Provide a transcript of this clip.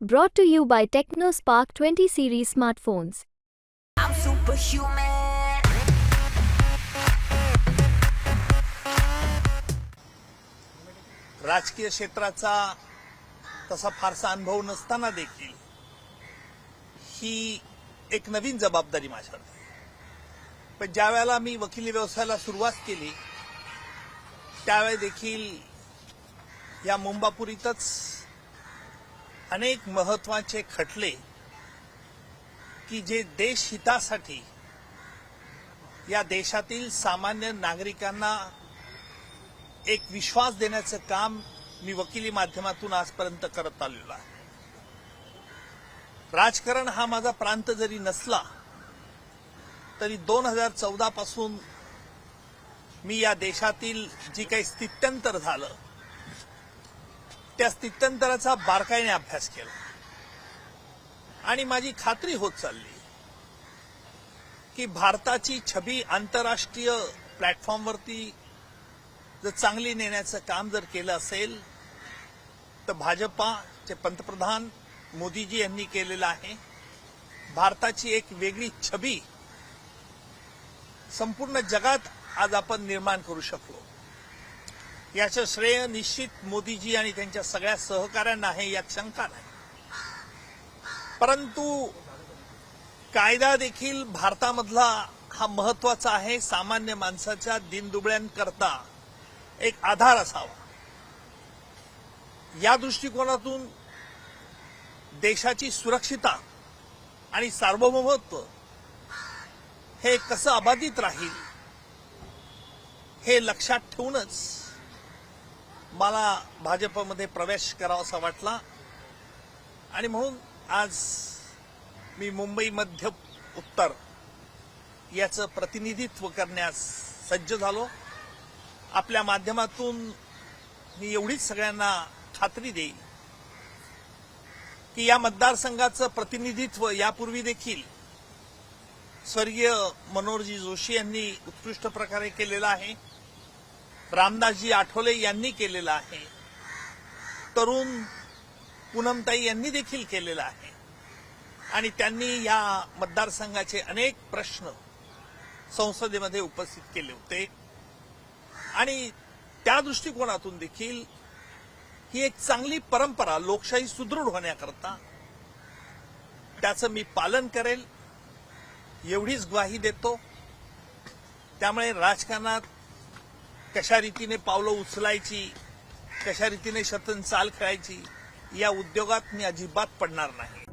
Brought to you by TechnoSpark 20 series smartphones. I'm superhuman. राजकीय क्षेत्राचा तसा फारसा अनुभव नसताना देखील ही एक नवीन जबाबदारी माझ्यावर. पण ज्या वेळेला मी वकिली व्यवसायाला सुरुवात केली त्यावेळी देखील या मुंबापुरीतच अनेक महत्त्वाचे खटले की जे देश हितासाठी या देशातील सामान्य नागरिकांना एक विश्वास देण्याचं काम मी वकिली माध्यमातून आजपर्यंत करत आलेलो आहे. राजकारण हा माझा प्रांत जरी नसला तरी दोन हजार चौदा पासून मी या देशातील जी काही स्थित्यंतर झालं त्या स्थित्यंतराचा बारकाईने अभ्यास केला. आणि माझी खात्री होत चालली की भारताची छबी आंतरराष्ट्रीय प्लॅटफॉर्मवरती जर चांगली नेण्याचं काम जर केलं असेल तर भाजपाचे पंतप्रधान मोदीजी यांनी केलेलं आहे. भारताची एक वेगळी छबी संपूर्ण जगात आज आपण निर्माण करू शकलो. याचं श्रेय निश्चित मोदीजी आणि त्यांच्या सगळ्या सहकाऱ्यांना आहे यात शंका नाही. परंतु कायदा देखील भारतामधला हा महत्त्वाचा आहे. सामान्य माणसाच्या दिनदुबळ्यांकरता एक आधार असावा. या दृष्टिकोनातून देशाची सुरक्षिता आणि सार्वभौमत्व हे कसं अबाधित राहील हे लक्षात ठेवूनच मला भाजपमध्ये प्रवेश करावासा वाटला. आणि म्हणून आज मी मुंबई मध्य उत्तर याचं प्रतिनिधित्व करण्यास सज्ज झालो. आपल्या माध्यमातून मी एवढीच सगळ्यांना खात्री देईल की या मतदारसंघाचं प्रतिनिधित्व यापूर्वी देखील स्वर्गीय मनोहरजी जोशी यांनी उत्कृष्ट प्रकारे केलेलं आहे. रामदासजी आठवले यांनी केलेलं आहे. तरुण पूनमताई यांनी देखील केलेलं आहे. आणि त्यांनी या मतदारसंघाचे अनेक प्रश्न संसदेमध्ये उपस्थित केले होते. आणि त्या दृष्टिकोनातून देखील ही एक चांगली परंपरा लोकशाही सुदृढ होण्याकरता त्याचं मी पालन करेल. एवढीच ग्वाही देतो. त्यामुळे राजकारणात कशा रीतीने पावलं उचलायची कशा रीतीने शतन चाल खेळायची या उद्योगात मी अजिबात पडणार नाही.